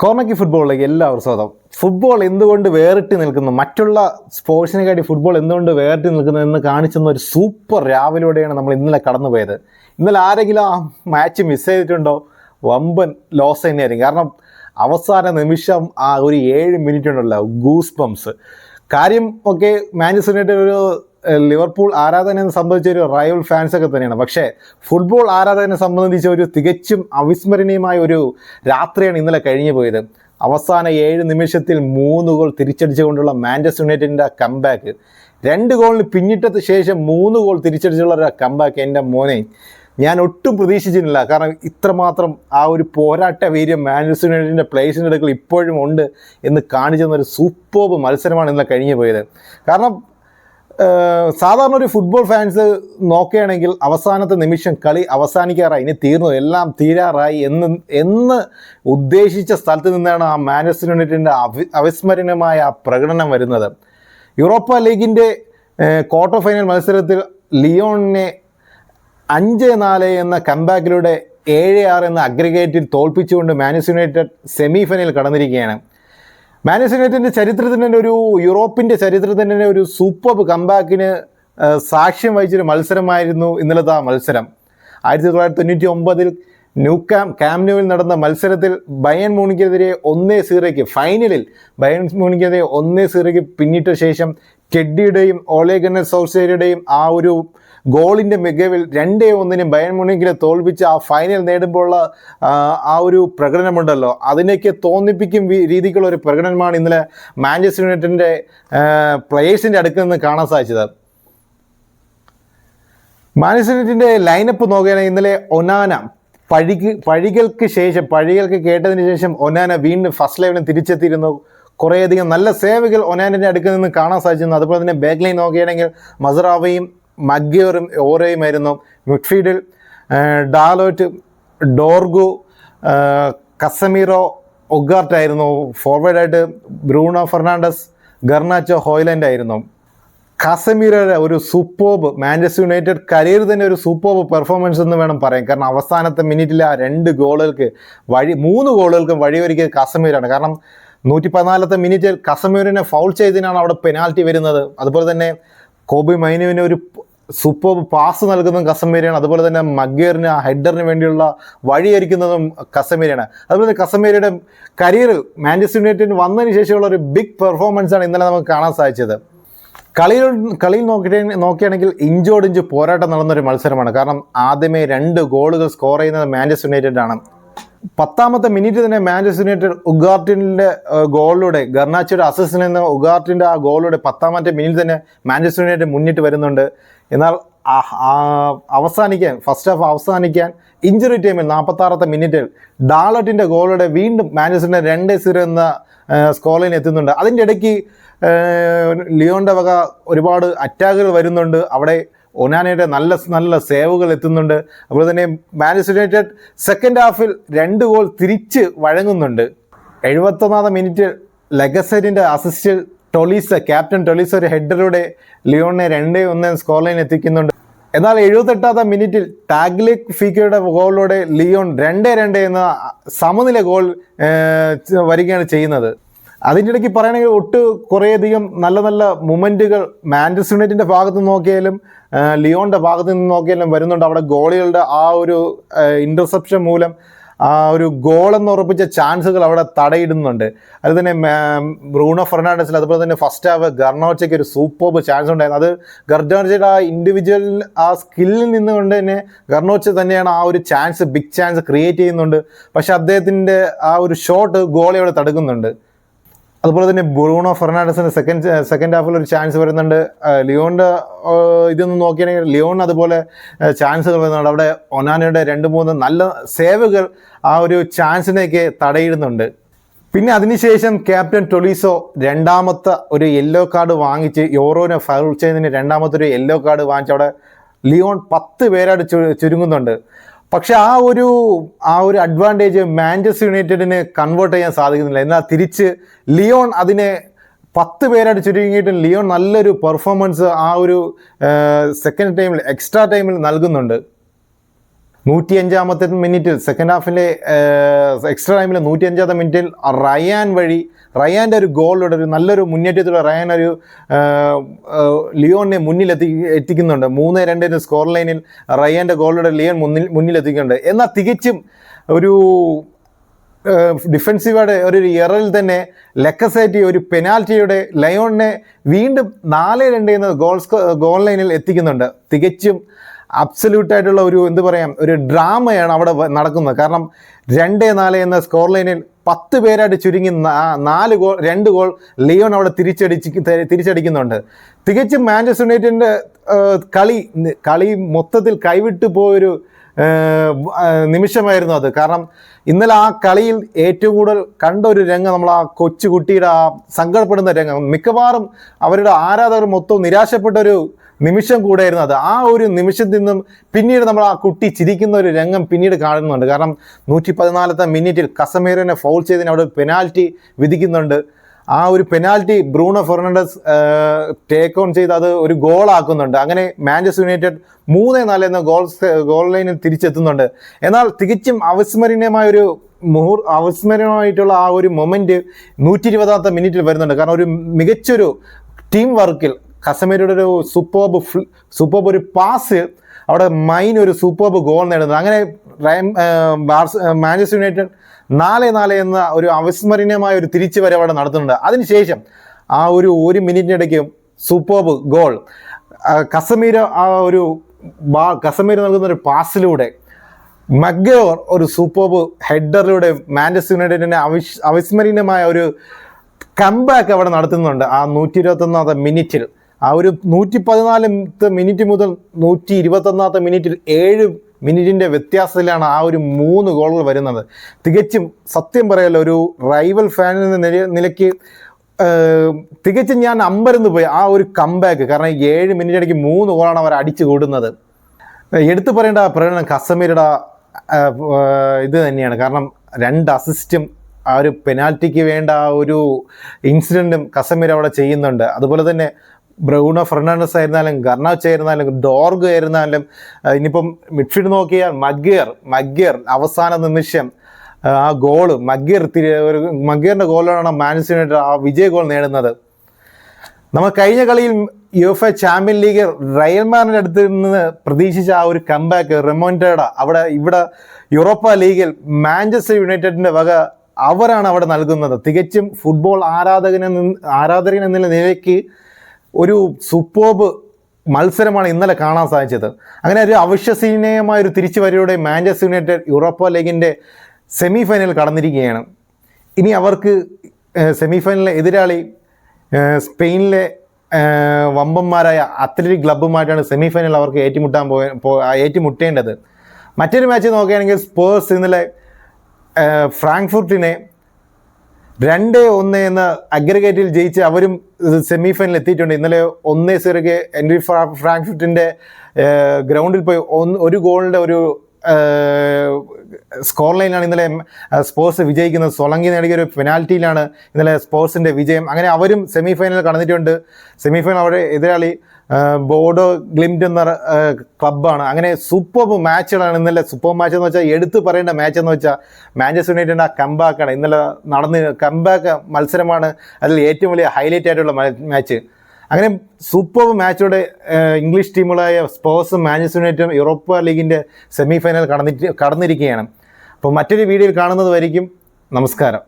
കോർണക്കി ഫുട്ബോളിലേക്ക് എല്ലാവർക്കും സ്വാഗതം. ഫുട്ബോൾ എന്തുകൊണ്ട് വേറിട്ട് നിൽക്കുന്നു? മറ്റുള്ള സ്പോർട്സിനെക്കാട്ടി ഫുട്ബോൾ എന്തുകൊണ്ട് വേറിട്ട് നിൽക്കുന്നു എന്ന് കാണിച്ചുന്ന ഒരു സൂപ്പർ രാവിലൂടെയാണ് നമ്മൾ ഇന്നലെ കടന്നുപോയത്. ഇന്നലെ ആരെങ്കിലും ആ മാച്ച് മിസ് ചെയ്തിട്ടുണ്ടോ? വമ്പൻ ലോസ് തന്നെയായിരിക്കും. കാരണം അവസാന നിമിഷം ആ ഒരു ഏഴ് മിനിറ്റ് ഉണ്ടല്ലോ ഗൂസ് ബംസ് കാര്യം ഒക്കെ മാഞ്ചസ്റ്റർ യുണൈറ്റഡ് ഒരു ലിവർപൂൾ ആരാധകനെ സംബന്ധിച്ച ഒരു റൈവൽ ഫാൻസ് ഒക്കെ തന്നെയാണ്. പക്ഷേ ഫുട്ബോൾ ആരാധകനെ സംബന്ധിച്ച ഒരു തികച്ചും അവിസ്മരണീയമായ ഒരു രാത്രിയാണ് ഇന്നലെ കഴിഞ്ഞു പോയത്. അവസാന ഏഴ് നിമിഷത്തിൽ മൂന്ന് ഗോൾ തിരിച്ചടിച്ചുകൊണ്ടുള്ള മാഞ്ചസ്റ്റർ യുണൈറ്റഡിന്റെ കംബാക്ക് രണ്ട് ഗോളിന് പിന്നിട്ടത് ശേഷം മൂന്ന് ഗോൾ തിരിച്ചടിച്ചുള്ള ഒരു കംബാക്ക് എന്റെ മോനെ. ഞാൻ ഒട്ടും പ്രതീക്ഷിച്ചിരുന്നില്ല. കാരണം ഇത്രമാത്രം ആ ഒരു പോരാട്ട വീര്യം മാഞ്ചസ്റ്റർ യുണൈറ്റഡിന്റെ പ്ലേസിന്റെ അടുക്കൽ ഇപ്പോഴും ഉണ്ട് എന്ന് കാണിച്ചു തന്നൊരു സൂപ്പർബ് മത്സരമാണ് ഇന്നലെ കഴിഞ്ഞു പോയത്. കാരണം സാധാരണ ഒരു ഫുട്ബോൾ ഫാൻസ് നോക്കുകയാണെങ്കിൽ അവസാനത്തെ നിമിഷം കളി അവസാനിക്കാറായി ഇനി തീർന്നു എല്ലാം തീരാറായി എന്ന് എന്ന് ഉദ്ദേശിച്ച സ്ഥലത്ത് നിന്നാണ് ആ മാഞ്ചസ്റ്റർ യുണൈറ്റഡിന്റെ അവി അവിസ്മരണീയമായ ആ പ്രകടനം വരുന്നത്. യൂറോപ്പ ലീഗിന്റെ ക്വാർട്ടർ ഫൈനൽ മത്സരത്തിൽ ലിയോണിനെ അഞ്ച് നാല് എന്ന കംബാക്കിലൂടെ ഏഴ് ആറ് എന്ന അഗ്രഗേറ്റിൽ തോൽപ്പിച്ചുകൊണ്ട് മാനസ് യുണൈറ്റഡ് സെമി ഫൈനൽ കടന്നിരിക്കുകയാണ്. മാനസ് യുണൈറ്റഡിന്റെ ചരിത്രത്തിന് തന്നെ ഒരു യൂറോപ്പിന്റെ ചരിത്രത്തിന് തന്നെ ഒരു സൂപ്പർ കംബാക്കിന് സാക്ഷ്യം വഹിച്ചൊരു മത്സരമായിരുന്നു ഇന്നലത്തെ ആ മത്സരം. ആയിരത്തി തൊള്ളായിരത്തി തൊണ്ണൂറ്റി ഒമ്പതിൽ ന്യൂക്കാം കാംനുവിൽ നടന്ന മത്സരത്തിൽ ബയൻ മൂണിക്കെതിരെ ഒന്നേ സീറയ്ക്ക് ഫൈനലിൽ ബയൻ മൂണിക്കെതിരെ ഒന്നേ സീറയ്ക്ക് പിന്നിട്ട ശേഷം കെഡിയുടെയും ഓലേഗനർ സൗസേരിയുടെയും ആ ഒരു ഗോളിന്റെ മികവിൽ രണ്ടേ ഒന്നിന് ബയൺ മുണിക്കിനെ തോൽപ്പിച്ച് ആ ഫൈനൽ നേടുമ്പോഴുള്ള ആ, ഒരു പ്രകടനമുണ്ടല്ലോ. അതിനൊക്കെ തോന്നിപ്പിക്കും രീതിക്കുള്ള ഒരു പ്രകടനമാണ് ഇന്നലെ മാഞ്ചസ്റ്റർ യുണൈറ്റഡിന്റെ പ്ലേയേഴ്സിന്റെ അടുക്കിൽ നിന്ന് കാണാൻ സാധിച്ചത്. മാഞ്ചസ്റ്റർ യുണൈറ്റഡിന്റെ ലൈനപ്പ് നോക്കുകയാണെങ്കിൽ ഇന്നലെ ഒനാന പഴിക്ക് പഴികൾക്ക് ശേഷം പഴികൾക്ക് കേട്ടതിന് ശേഷം ഒനാന വീണ്ടും ഫസ്റ്റ് ലെവലിൽ തിരിച്ചെത്തിയിരുന്നു. കുറേയധികം നല്ല സേവകൾ ഒനാനിന്റെ അടുക്കിൽ നിന്ന് കാണാൻ സാധിച്ചിരുന്നു. അതുപോലെ തന്നെ ബാക്ക് ലൈൻ നോക്കുകയാണെങ്കിൽ മസറാവയും മഗ്യോറും ഓറയുമായിരുന്നു. മിഡ്ഫീൽഡിൽ ഡാലോറ്റ് ഡോർഗു കസമീറോ ഒഗാർട്ടായിരുന്നു. ഫോർവേഡായിട്ട് ബ്രൂണോ ഫെർണാണ്ടസ് ഗർണാച്ചോ ഹോയ്ലൻഡ് ആയിരുന്നു കാസമീരയുടെ ഒരു സൂപ്പോബ് മാഞ്ചസ്റ്റർ യുണൈറ്റഡ് കരിയർ തന്നെ ഒരു സൂപ്പോബ് പെർഫോമൻസ് എന്ന് വേണം പറയാൻ. കാരണം അവസാനത്തെ മിനിറ്റിൽ ആ രണ്ട് ഗോളുകൾക്ക് വഴി മൂന്ന് ഗോളുകൾക്ക് വഴിയൊരുക്കിയത് കാസമീരാണ് കാരണം നൂറ്റി പതിനാലത്തെ മിനിറ്റിൽ കസമീറിനെ ഫൗൾ ചെയ്തതിനാണ് അവിടെ പെനാൽറ്റി വരുന്നത്. അതുപോലെ തന്നെ കോബി മൈനുവിന് ഒരു സൂപ്പർ പാസ് നൽകുന്നതും കസമേരിയാണ്. അതുപോലെ തന്നെ മഗ്ഗേറിന് ആ ഹെഡറിന് വേണ്ടിയുള്ള വഴിയൊരുക്കുന്നതും കസമേരിയാണ്. അതുപോലെ തന്നെ കസമേരിയുടെ കരിയറിൽ മാഞ്ചസ്റ്റർ യുണൈറ്റഡിന് വന്നതിന് ശേഷമുള്ള ഒരു ബിഗ് പെർഫോമൻസ് ആണ് ഇന്നലെ നമുക്ക് കാണാൻ സാധിച്ചത്. കളിയിൽ കളിയിൽ നോക്കി നോക്കുകയാണെങ്കിൽ ഇഞ്ചോടിഞ്ച് പോരാട്ടം നടന്നൊരു മത്സരമാണ്. കാരണം ആദ്യമേ രണ്ട് ഗോളുകൾ സ്കോർ ചെയ്യുന്നത് മാഞ്ചസ്റ്റർ യുണൈറ്റഡ് ആണ്. പത്താമത്തെ മിനിറ്റ് തന്നെ മാഞ്ചസ്റ്റർ യുണൈറ്റഡ് ഉഗാർട്ടിന്റെ ഗോളിലൂടെ ഗർണാച്ചയുടെ അസിസ്റ്റിൽ നിന്ന് ഉഗാർട്ടിന്റെ ആ ഗോളിലൂടെ പത്താമത്തെ മിനിറ്റ് തന്നെ മാഞ്ചസ്റ്റർ യുണൈറ്റഡ് മുന്നിട്ട് വരുന്നുണ്ട്. എന്നാൽ അവസാനിക്കാൻ ഫസ്റ്റ് ഹാഫ് അവസാനിക്കാൻ ഇഞ്ചുറി ടൈമിൽ നാൽപ്പത്താറത്തെ മിനിറ്റിൽ ഡാളട്ടിന്റെ ഗോളിലൂടെ വീണ്ടും മാഞ്ചസ്റ്ററിന്റെ രണ്ട് സീറോ എന്ന സ്കോളിൽ എത്തുന്നുണ്ട്. അതിന്റെ ഇടയ്ക്ക് ഏഹ്, ലിയോണിന്റെ വക ഒരുപാട് അറ്റാക്കുകൾ വരുന്നുണ്ട്. അവിടെ ഒനാനയുടെ നല്ല നല്ല സേവുകൾ എത്തുന്നുണ്ട്. അതുപോലെ തന്നെ മാഞ്ചസ്റ്റർ യുണൈറ്റഡ് സെക്കൻഡ് ഹാഫിൽ രണ്ട് ഗോൾ തിരിച്ച് വഴങ്ങുന്നുണ്ട്. എഴുപത്തൊന്നാമത് മിനിറ്റ് ലെഗസരിന്റെ അസിസ്റ്റിൽ ടൊളീസ ക്യാപ്റ്റൻ ടൊളീസ ഒരു ഹെഡറിലൂടെ ലിയോണിനെ രണ്ടേ ഒന്ന് സ്കോർ ലൈൻ എത്തിക്കുന്നുണ്ട്. എന്നാൽ എഴുപത്തെട്ടാമത്തെ മിനിറ്റിൽ ടാഗ്ലിക് ഫിക്കയുടെ ഗോളിലൂടെ ലിയോൺ രണ്ടേ രണ്ട് എന്ന സമനില ഗോൾ വരികയാണ് ചെയ്യുന്നത്. അതിന്റെ ഇടയ്ക്ക് പറയുകയാണെങ്കിൽ ഒട്ട് കുറേയധികം നല്ല നല്ല മൊമെന്റുകൾ മാഞ്ചസ്റ്റർ യുണൈറ്റിന്റെ ഭാഗത്ത് നിന്ന് നോക്കിയാലും ലിയോണിന്റെ ഭാഗത്ത് നിന്ന് നോക്കിയാലും വരുന്നുണ്ട്. അവിടെ ഗോളികളുടെ ആ ഒരു ഇന്റർസെപ്ഷൻ മൂലം ആ ഒരു ഗോളെന്ന് ഉറപ്പിച്ച ചാൻസുകൾ അവിടെ തടയിടുന്നുണ്ട്. അത് തന്നെ ബ്രൂണോ ഫെർണാണ്ടസിൽ അതുപോലെ തന്നെ ഫസ്റ്റ് ഹാവ് ഗർണോച്ചയ്ക്ക് ഒരു സൂപ്പർബ് ചാൻസ് ഉണ്ടായിരുന്നു. അത് ഗർഡോർച്ചയുടെ ആ ഇൻഡിവിജ്വൽ ആ സ്കില്ലിൽ നിന്നുകൊണ്ട് തന്നെ ഗർണോച്ച തന്നെയാണ് ആ ഒരു ചാൻസ് ബിഗ് ചാൻസ് ക്രിയേറ്റ് ചെയ്യുന്നുണ്ട്. പക്ഷെ അദ്ദേഹത്തിന്റെ ആ ഒരു ഷോട്ട് ഗോളി അവിടെ തടുക്കുന്നുണ്ട്. അതുപോലെ തന്നെ ബ്രൂണോ ഫെർണാണ്ടസിന് സെക്കൻഡ് സെക്കൻഡ് ഹാഫിൽ ഒരു ചാൻസ് വരുന്നുണ്ട്. ലിയോണിന്റെ ഇതൊന്നും നോക്കിയാണെങ്കിൽ ലിയോൺ അതുപോലെ ചാൻസുകൾ വരുന്നുണ്ട്. അവിടെ ഒനാനയുടെ രണ്ട് മൂന്ന് നല്ല സേവുകൾ ആ ഒരു ചാൻസിനെയൊക്കെ തടയിടുന്നുണ്ട്. പിന്നെ അതിനുശേഷം ക്യാപ്റ്റൻ ടൊളീസോ രണ്ടാമത്തെ ഒരു യെല്ലോ കാർഡ് വാങ്ങിച്ച് യോറോനെ ഫൗൾ ചെയ്യുന്നതിന് രണ്ടാമത്തെ ഒരു യെല്ലോ കാർഡ് വാങ്ങിച്ച് അവിടെ ലിയോൺ പത്ത് പേരായിട്ട് ചുരുങ്ങുന്നുണ്ട്. പക്ഷെ ആ ഒരു ആ ഒരു അഡ്വാന്റേജ് മാഞ്ചസ്റ്റർ യുണൈറ്റഡിന് കൺവേർട്ട് ചെയ്യാൻ സാധിക്കുന്നില്ല. എന്നാൽ തിരിച്ച് ലിയോൺ അതിനെ പത്ത് പേരായിട്ട് ചുരുങ്ങിയിട്ടും ലിയോൺ നല്ലൊരു പെർഫോമൻസ് ആ ഒരു സെക്കൻഡ് ടൈമിൽ എക്സ്ട്രാ ടൈമിൽ നൽകുന്നുണ്ട്. നൂറ്റി അഞ്ചാമത്തെ മിനിറ്റിൽ സെക്കൻഡ് ഹാഫിലെ എക്സ്ട്രാ ടൈമിലെ നൂറ്റി അഞ്ചാമത്തെ മിനിറ്റിൽ റയാൻ വഴി റയാന്റെ ഒരു ഗോളിലൂടെ ഒരു നല്ലൊരു മുന്നേറ്റത്തിലൂടെ റയാൻ ഒരു ലിയോണിനെ മുന്നിലെത്തി എത്തിക്കുന്നുണ്ട്. മൂന്ന് രണ്ടിന് സ്കോർ ലൈനിൽ റയാന്റെ ഗോളിലൂടെ ലിയോൺ മുന്നിൽ മുന്നിലെത്തിക്കുന്നുണ്ട് എന്നാൽ തികച്ചും ഒരു ഡിഫൻസീവയുടെ ഒരു എററിൽ തന്നെ ലെക്കസേറ്റി ഒരു പെനാൽറ്റിയുടെ ലയോണിനെ വീണ്ടും നാല് രണ്ട് എന്ന ഗോൾ ഗോൾ ലൈനിൽ എത്തിക്കുന്നുണ്ട്. തികച്ചും അബ്സല്യൂട്ട് ആയിട്ടുള്ള ഒരു എന്ത് പറയാം ഒരു ഡ്രാമയാണ് അവിടെ നടക്കുന്നത്. കാരണം രണ്ട് നാല് എന്ന സ്കോർ ലൈനിൽ പത്ത് പേരായിട്ട് ചുരുങ്ങി നാല് ഗോൾ രണ്ട് ഗോൾ ലിയോൺ അവിടെ തിരിച്ചടിച്ച് തിരിച്ചടിക്കുന്നുണ്ട്. തികച്ചും മാഞ്ചസ്റ്റർ യുണൈറ്റഡിന്റെ കളി കളി മൊത്തത്തിൽ കൈവിട്ടു പോയൊരു നിമിഷമായിരുന്നു അത്. കാരണം ഇന്നലെ ആ കളിയിൽ ഏറ്റവും കൂടുതൽ കണ്ട ഒരു രംഗം നമ്മൾ ആ കൊച്ചുകുട്ടിയുടെ ആ സങ്കടപ്പെടുന്ന രംഗം. മിക്കവാറും അവരുടെ ആരാധകർ മൊത്തം നിരാശപ്പെട്ട ഒരു നിമിഷം കൂടെയായിരുന്നു അത്. ആ ഒരു നിമിഷത്തിൽ നിന്നും പിന്നീട് നമ്മൾ ആ കുട്ടി ചിരിക്കുന്ന ഒരു രംഗം പിന്നീട് കാണുന്നുണ്ട്. കാരണം നൂറ്റി പതിനാലത്തെ മിനിറ്റിൽ കസമീറിനെ ഫൗൾ ചെയ്തതിന് അവിടെ പെനാൽറ്റി വിധിക്കുന്നുണ്ട്. ആ ഒരു penalty Bruno Fernandes take on ചെയ്ത് അത് ഒരു ഗോളാക്കുന്നുണ്ട് അങ്ങനെ മാഞ്ചസ്റ്റർ യുണൈറ്റഡ് മൂന്ന് നാല് എന്ന ഗോൾ ഗോൾ ലൈനിൽ തിരിച്ചെത്തുന്നുണ്ട്. എന്നാൽ തികച്ചും അവിസ്മരണീയമായ ഒരു മുഹൂർ അവിസ്മരണമായിട്ടുള്ള ആ ഒരു മൊമെന്റ് നൂറ്റി ഇരുപതാമത്തെ മിനിറ്റിൽ വരുന്നുണ്ട്. കാരണം ഒരു മികച്ചൊരു ടീം വർക്കിൽ കസമേരയുടെ ഒരു സൂപ്പർബ് സൂപ്പർബ് ഒരു പാസ് അവിടെ മൈൻ ഒരു സൂപ്പർബ് ഗോൾ നേടുന്നത്. അങ്ങനെ മാഞ്ചസ്റ്റർ യുണൈറ്റഡ് നാല് നാല് എന്ന ഒരു അവിസ്മരണീയമായ ഒരു തിരിച്ചുവരവ് അവിടെ നടത്തുന്നുണ്ട്. അതിനുശേഷം ആ ഒരു ഒരു മിനിറ്റിനിടയ്ക്ക് സൂപ്പർബ് ഗോൾ കസമീര ആ ഒരു ബാ കസമീര നൽകുന്ന ഒരു പാസിലൂടെ മഗ്ഗോർ ഒരു സൂപ്പർബ് ഹെഡറിലൂടെ മാഞ്ചസ്റ്റർ യുണൈറ്റഡിന്റെ അവിസ് അവിസ്മരണീയമായ ഒരു കംബാക്ക് അവിടെ നടത്തുന്നുണ്ട് ആ നൂറ്റി ഇരുപത്തൊന്നാമത്തെ മിനിറ്റിൽ ആ ഒരു നൂറ്റി പതിനാലാമത്തെ മിനിറ്റ് മുതൽ നൂറ്റി ഇരുപത്തൊന്നാമത്തെ മിനിറ്റിൽ ഏഴ് മിനിറ്റിന്റെ വ്യത്യാസത്തിലാണ് ആ ഒരു മൂന്ന് ഗോളുകൾ വരുന്നത്. തികച്ചും സത്യം പറയല്ലോ ഒരു റൈവൽ ഫാനിൽ നിന്ന് നില- നിലയ്ക്ക് തികച്ചും ഞാൻ അമ്പരന്ന് പോയി ആ ഒരു കംബാക്ക് കാരണം ഏഴ് മിനിറ്റിനിടയ്ക്ക് മൂന്ന് ഗോളാണ് അവർ അടിച്ചു കൂടുന്നത്. എടുത്തു പറയേണ്ട പ്രകടനം കസമീരുടെ ഇത് തന്നെയാണ്. കാരണം രണ്ട് അസിസ്റ്റും ആ ഒരു പെനാൽറ്റിക്ക് വേണ്ട ആ ഒരു ഇൻസിഡന്റും കസമീർ അവിടെ ചെയ്യുന്നുണ്ട്. അതുപോലെ തന്നെ ബ്രൗണോ ഫെർണാണ്ടസ് ആയിരുന്നാലും ഗർണാച്ച് ആയിരുന്നാലും ഡോർഗ് ആയിരുന്നാലും ഇനിയിപ്പം മിഡ്ഫീൽഡ് നോക്കിയാൽ മഗ്ഗിയർ മഗ്ഗിയർ അവസാന നിമിഷം ആ, ഗോൾ മഗ്ഗിയർ തിരി ഒരു മഗ്ഗിയറിന്റെ ഗോളാണ് മാൻസ് യുണൈറ്റഡ് ആ വിജയ ഗോൾ നേടുന്നത്. നമ്മൾ കഴിഞ്ഞ കളിയിൽ യുഎഫ ചാമ്പ്യൻ ലീഗ് റയൽമാറിന്റെ അടുത്ത് നിന്ന് പ്രതീക്ഷിച്ച ആ ഒരു കംബാക്ക് റെമോന്റേഡ അവിടെ ഇവിടെ യൂറോപ്പ ലീഗിൽ മാഞ്ചസ്റ്റർ യുണൈറ്റഡിന്റെ വക അവരാണ് അവിടെ നൽകുന്നത്. തികച്ചും ഫുട്ബോൾ ആരാധകൻ എന്ന ആരാധകൻ എന്നുള്ള നിലയ്ക്ക് ഒരു സൂപ്പർബ് മത്സരമാണ് ഇന്നലെ കാണാൻ സാധിച്ചത്. അങ്ങനെ ഒരു അവിശ്വസനീയമായ ഒരു തിരിച്ചുവരയോടെ മാഞ്ചസ്റ്റർ യുണൈറ്റഡ് യൂറോപ്പ ലീഗിന്റെ സെമി ഫൈനൽ കടന്നിരിക്കുകയാണ്. ഇനി അവർക്ക് സെമി ഫൈനലിലെ എതിരാളി സ്പെയിനിലെ വമ്പന്മാരായ അത്ലറ്റിക് ക്ലബ്ബുമായിട്ടാണ് സെമി ഫൈനൽ അവർക്ക് ഏറ്റുമുട്ടാൻ പോയ ഏറ്റുമുട്ടേണ്ടത്. മറ്റൊരു മാച്ച് നോക്കുകയാണെങ്കിൽ സ്പേഴ്സ് ഇന്നലെ ഫ്രാങ്ക്ഫുർട്ടിനെ രണ്ട് ഒന്ന് എന്ന അഗ്രഗേറ്റിൽ ജയിച്ച് അവരും സെമി ഫൈനൽ എത്തിയിട്ടുണ്ട്. ഇന്നലെ ഒന്നേ സീറോയ്ക്ക് എൻട്രി ഫ്രാങ്ക്ഫിറ്റിന്റെ ഗ്രൗണ്ടിൽ പോയി ഒന്ന് ഒരു ഗോളിന്റെ ഒരു സ്കോർ ലൈനിലാണ് ഇന്നലെ സ്പോർട്സ് വിജയിക്കുന്നത്. സൊളങ്കി നേടിയ ഒരു പെനാൽറ്റിയിലാണ് ഇന്നലെ സ്പോർട്സിന്റെ വിജയം. അങ്ങനെ അവരും സെമി ഫൈനൽ കടന്നിട്ടുണ്ട്. സെമി ഫൈനൽ അവരുടെ എതിരാളി ബോഡോ ഗ്ലിംറ്റ് എന്ന ക്ലബ്ബാണ്. അങ്ങനെ സൂപ്പർ മാച്ചുകളാണ് ഇന്നലെ. സൂപ്പർ മാച്ച് എന്ന് വെച്ചാൽ എടുത്തു പറയേണ്ട മാച്ച് എന്ന് വെച്ചാൽ മാഞ്ചസ്റ്റർ യുണൈറ്റഡിന്റെ ആ കമ്പാക്കാണ്. ഇന്നലെ നടന്ന് കംബാക്ക് മത്സരമാണ്. അതിൽ ഏറ്റവും വലിയ ഹൈലൈറ്റ് ആയിട്ടുള്ള മാച്ച്. അങ്ങനെ സൂപ്പർ മാച്ചോടെ ഇംഗ്ലീഷ് ടീമുകളായ സ്പോർട്സും മാഞ്ചസ്റ്റർ യുണൈറ്റഡും യൂറോപ്പ ലീഗിന്റെ സെമി ഫൈനൽ കടന്നിട്ട് കടന്നിരിക്കുകയാണ്. അപ്പോൾ മറ്റൊരു വീഡിയോയിൽ കാണുന്നത് നമസ്കാരം.